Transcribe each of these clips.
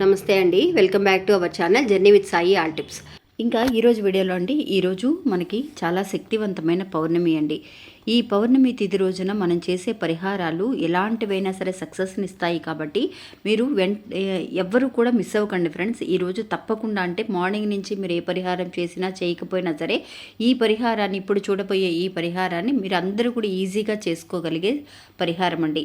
నమస్తే అండి. Welcome back to our channel journey with Sai all tips. ఇంకా ఈరోజు వీడియోలో అండి ఈరోజు మనకి చాలా శక్తివంతమైన పౌర్ణమి అండి. ఈ పౌర్ణమి తిథి రోజున మనం చేసే పరిహారాలు ఎలాంటివైనా సరే సక్సెస్ని ఇస్తాయి కాబట్టి మీరు వెంట ఎవ్వరు కూడా మిస్ అవ్వకండి ఫ్రెండ్స్. ఈరోజు తప్పకుండా అంటే మార్నింగ్ నుంచి మీరు ఏ పరిహారం చేసినా చేయకపోయినా సరే ఈ పరిహారాన్ని ఇప్పుడు చూడబోయే ఈ పరిహారాన్ని మీరు అందరూ కూడా ఈజీగా చేసుకోగలిగే పరిహారం అండి.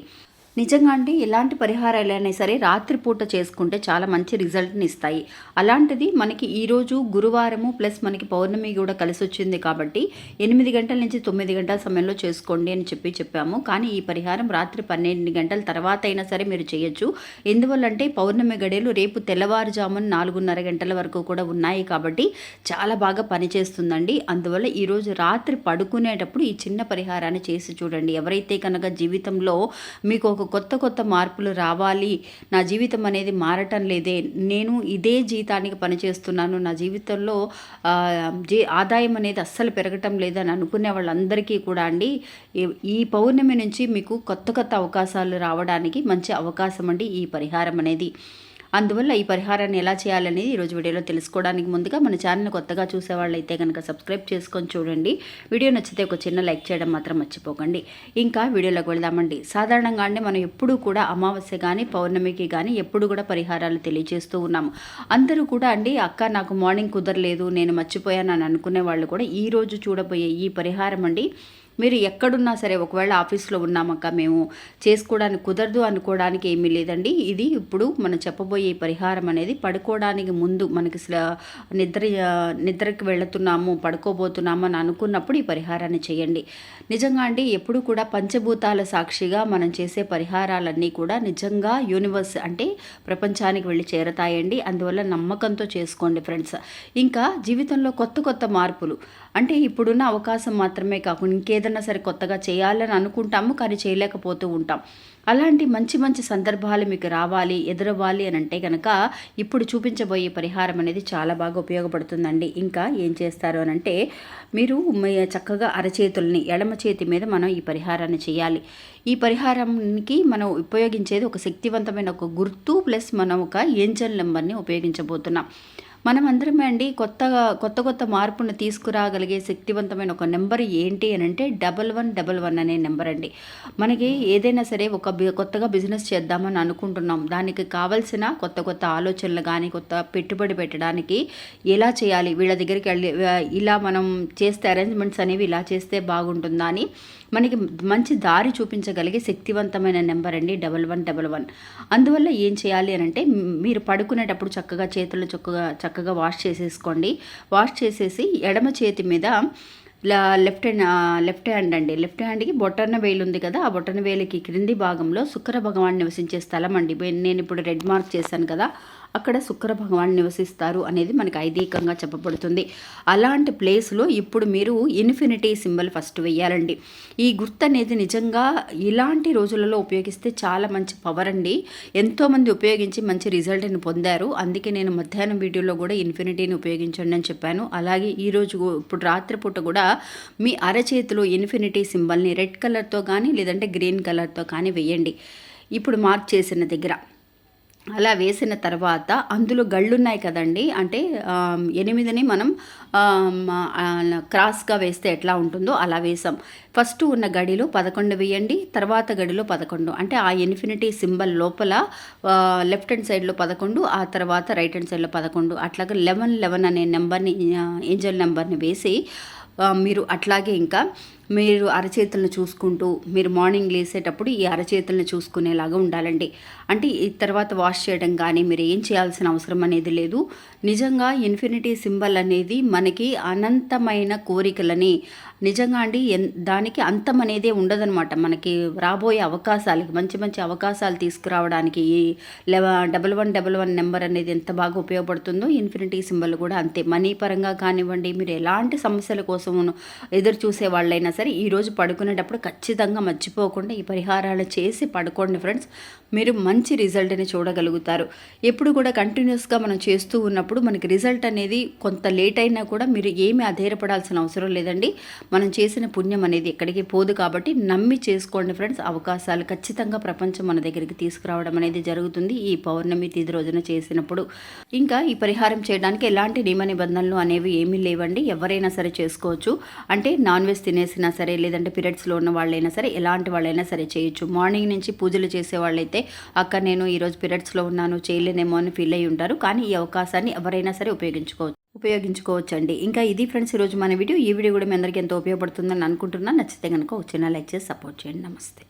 నిజంగా అండి ఎలాంటి పరిహారాలైనా సరే రాత్రిపూట చేసుకుంటే చాలా మంచి రిజల్ట్ని ఇస్తాయి. అలాంటిది మనకి ఈరోజు గురువారము ప్లస్ మనకి పౌర్ణమి కూడా కలిసి వచ్చింది కాబట్టి ఎనిమిది గంటల నుంచి తొమ్మిది గంటల సమయంలో చేసుకోండి అని చెప్పి చెప్పాము. కానీ ఈ పరిహారం రాత్రి పన్నెండు గంటల తర్వాత అయినా సరే మీరు చేయొచ్చు. ఎందువల్లంటే పౌర్ణమి గడియలు రేపు తెల్లవారుజామున నాలుగున్నర గంటల వరకు కూడా ఉన్నాయి కాబట్టి చాలా బాగా పనిచేస్తుందండి. అందువల్ల ఈరోజు రాత్రి పడుకునేటప్పుడు ఈ చిన్న పరిహారాన్ని చేసి చూడండి. ఎవరైతే కనుక జీవితంలో మీకు ఒక కొత్త కొత్త మార్పులు రావాలి. నా జీవితం అనేది మారటం లేదే. నేను ఇదే జీతానికి పనిచేస్తున్నాను. నా జీవితంలో జీ ఆదాయం అనేది అస్సలు పెరగటం లేదని అనుకునే వాళ్ళందరికీ కూడా అండి ఈ పౌర్ణమి నుంచి మీకు కొత్త కొత్త అవకాశాలు రావడానికి మంచి అవకాశం అండి ఈ పరిహారం అనేది. అందువల్ల ఈ పరిహారాన్ని ఎలా చేయాలనేది ఈరోజు వీడియోలో తెలుసుకోవడానికి ముందుగా మన ఛానల్ కొత్తగా చూసేవాళ్ళు అయితే కనుక సబ్స్క్రైబ్ చేసుకొని చూడండి. వీడియో నచ్చితే ఒక చిన్న లైక్ చేయడం మాత్రం మర్చిపోకండి. ఇంకా వీడియోలోకి వెళ్దామండి. సాధారణంగా అండి మనం ఎప్పుడూ కూడా అమావాస్య కానీ పౌర్ణమికి కానీ ఎప్పుడు కూడా పరిహారాలు తెలియజేస్తూ ఉన్నాము. అందరూ కూడా అండి అక్క నాకు మార్నింగ్ కుదరలేదు నేను మర్చిపోయాను అని అనుకునే వాళ్ళు కూడా ఈరోజు చూడబోయే ఈ పరిహారం అండి. మీరు ఎక్కడున్నా సరే ఒకవేళ ఆఫీస్లో ఉన్నామక్క మేము చేసుకోవడానికి కుదరదు అనుకోవడానికి ఏమీ లేదండి. ఇది ఇప్పుడు మనం చెప్పబోయే పరిహారం అనేది పడుకోవడానికి ముందు మనకి నిద్ర నిద్రకి వెళుతున్నాము పడుకోబోతున్నాము అని అనుకున్నప్పుడు ఈ పరిహారాన్ని చేయండి. నిజంగా అండి ఎప్పుడు కూడా పంచభూతాల సాక్షిగా మనం చేసే పరిహారాలన్నీ కూడా నిజంగా యూనివర్స్ అంటే ప్రపంచానికి వెళ్ళి చేరతాయండి. అందువల్ల నమ్మకంతో చేసుకోండి ఫ్రెండ్స్. ఇంకా జీవితంలో కొత్త కొత్త మార్పులు. అంటే ఇప్పుడున్న అవకాశం మాత్రమే కాకుండా ఏదన్నా సరే కొత్తగా చేయాలని అనుకుంటాము కానీ చేయలేకపోతూ ఉంటాం. అలాంటి మంచి మంచి సందర్భాలు మీకు రావాలి ఎదురవ్వాలి అని అంటే కనుక ఇప్పుడు చూపించబోయే పరిహారం అనేది చాలా బాగా ఉపయోగపడుతుందండి. ఇంకా ఏం చేస్తారు అని అంటే మీరు చక్కగా అరచేతుల్ని ఎడమ చేతి మీద మనం ఈ పరిహారాన్ని చేయాలి. ఈ పరిహారానికి మనం ఉపయోగించేది ఒక శక్తివంతమైన ఒక గుర్తు ప్లస్ మనం ఒక ఏంజల్ నెంబర్ని ఉపయోగించబోతున్నాం. మనం అందరమే అండి కొత్తగా కొత్త కొత్త మార్పును తీసుకురాగలిగే శక్తివంతమైన ఒక నెంబర్ ఏంటి అని అంటే డబల్ వన్ డబల్ వన్ అనే నెంబర్ అండి. మనకి ఏదైనా సరే ఒక బి- కొత్తగా బిజినెస్ చేద్దామని అనుకుంటున్నాం. దానికి కావాల్సిన కొత్త కొత్త ఆలోచనలు కానీ కొత్త పెట్టుబడి పెట్టడానికి ఎలా చేయాలి? వీళ్ళ దగ్గరికి వెళ్ళి ఇలా మనం చేస్తే అరేంజ్మెంట్స్ అనేవి ఇలా చేస్తే బాగుంటుందా అని మనకి మంచి దారి చూపించగలిగే శక్తివంతమైన నెంబర్ అండి డబల్ వన్ డబల్ వన్. అందువల్ల ఏం చేయాలి అని అంటే మీరు పడుకునేటప్పుడు చక్కగా చేతులు చక్కగా చక్క చక్కగా వాష్ చేసేసుకోండి. వాష్ చేసేసి ఎడమ చేతి మీద లెఫ్ట్ హ్యాండ్ లెఫ్ట్ హ్యాండ్ అండి. లెఫ్ట్ హ్యాండ్కి బొట్టన వేలు ఉంది కదా ఆ బొట్టన వేలికి క్రింది భాగంలో శుక్ర భగవాన్ నివసించే స్థలం అండి. నేను ఇప్పుడు రెడ్ మార్క్ చేశాను కదా అక్కడ శుక్ర భగవాన్ నివసిస్తారు అనేది మనకి ఐదీకంగా చెప్పబడుతుంది. అలాంటి ప్లేస్లో ఇప్పుడు మీరు ఇన్ఫినిటీ సింబల్ ఫస్ట్ వేయాలండి ఈ గుర్తు అనేది నిజంగా ఇలాంటి రోజులలో ఉపయోగిస్తే చాలా మంచి పవర్ అండి. ఎంతోమంది ఉపయోగించి మంచి రిజల్ట్ని పొందారు. అందుకే నేను మధ్యాహ్నం వీడియోలో కూడా ఇన్ఫినిటీని ఉపయోగించండి అని చెప్పాను. అలాగే ఈరోజు ఇప్పుడు రాత్రిపూట కూడా మీ అరచేతిలో ఇన్ఫినిటీ సింబల్ని రెడ్ కలర్తో కానీ లేదంటే గ్రీన్ కలర్తో కానీ వేయండి ఇప్పుడు మార్క్ చేసిన దగ్గర. అలా వేసిన తర్వాత అందులో గళ్ళున్నాయి కదండి. అంటే ఎనిమిదిని మనం క్రాస్గా వేస్తే ఎట్లా ఉంటుందో అలా వేసాం. ఫస్ట్ ఉన్న గడిలో పదకొండు వేయండి తర్వాత గడిలో పదకొండు. అంటే ఆ ఇన్ఫినిటీ సింబల్ లోపల లెఫ్ట్ హ్యాండ్ సైడ్లో పదకొండు ఆ తర్వాత రైట్ హ్యాండ్ సైడ్లో పదకొండు. అట్లాగే లెవెన్ లెవెన్ అనే నెంబర్ని ఏంజల్ నెంబర్ని వేసి మీరు అట్లాగే ఇంకా మీరు అరచేతులను చూసుకుంటూ మీరు మార్నింగ్ లేసేటప్పుడు ఈ అరచేతులను చూసుకునేలాగా ఉండాలండి. అంటే ఈ తర్వాత వాష్ చేయడం కానీ మీరు ఏం చేయాల్సిన అవసరం అనేది లేదు. నిజంగా ఇన్ఫినిటీ సింబల్ అనేది మనకి అనంతమైన కోరికలని నిజంగా అండి ఎన్ దానికి అంతం అనేదే ఉండదన్నమాట. మనకి రాబోయే అవకాశాలకి మంచి మంచి అవకాశాలు తీసుకురావడానికి ఈ లెవ double one double one number అనేది ఎంత బాగా ఉపయోగపడుతుందో ఇన్ఫినిటీ సింబల్ కూడా అంతే. మనీ పరంగా కానివ్వండి మీరు ఎలాంటి సమస్యల కోసం ఎదురు చూసే వాళ్ళైనా సరే ఈరోజు పడుకునేటప్పుడు ఖచ్చితంగా మర్చిపోకుండా ఈ పరిహారాలు చేసి పడుకోండి ఫ్రెండ్స్. మీరు మంచి రిజల్ట్ని చూడగలుగుతారు. ఎప్పుడు కూడా కంటిన్యూస్గా మనం చేస్తూ ఉన్నప్పుడు మనకి రిజల్ట్ అనేది కొంత లేట్ అయినా కూడా మీరు ఏమి అధైర్యపడాల్సిన అవసరం లేదండి. మనం చేసిన పుణ్యం అనేది ఎక్కడికి పోదు కాబట్టి నమ్మి చేసుకోండి ఫ్రెండ్స్ అవకాశాలు ఖచ్చితంగా ప్రపంచం మన దగ్గరికి తీసుకురావడం అనేది జరుగుతుంది ఈ పౌర్ణమి తిది రోజున చేసినప్పుడు. ఇంకా ఈ పరిహారం చేయడానికి ఎలాంటి నియమ నిబంధనలు అనేవి ఏమీ లేవండి. ఎవరైనా సరే చేసుకోవచ్చు. అంటే నాన్ వెజ్ తినేసినా సరే లేదంటే పీరియడ్స్లో ఉన్న వాళ్ళైనా సరే ఎలాంటి వాళ్ళైనా సరే చేయొచ్చు. మార్నింగ్ నుంచి పూజలు చేసే వాళ్ళైతే అక్క నేను ఈరోజు పీరియడ్స్లో ఉన్నాను చేయలేనేమో అని ఫీల్ అయ్యి ఉంటారు. కానీ ఈ అవకాశాన్ని ఎవరైనా సరే ఉపయోగించుకోవచ్చు ఉపయోగించుకోవచ్చండి. ఇంకా ఇది ఫ్రెండ్స్ ఈరోజు మన వీడియో. ఈ వీడియో కూడా మీ అందరికీ ఎంతో ఉపయోగపడుతుందని అనుకుంటున్నాను. నచ్చితే కనుక ఒక చిన్న లైక్ చేసి సపోర్ట్ చేయండి. నమస్తే.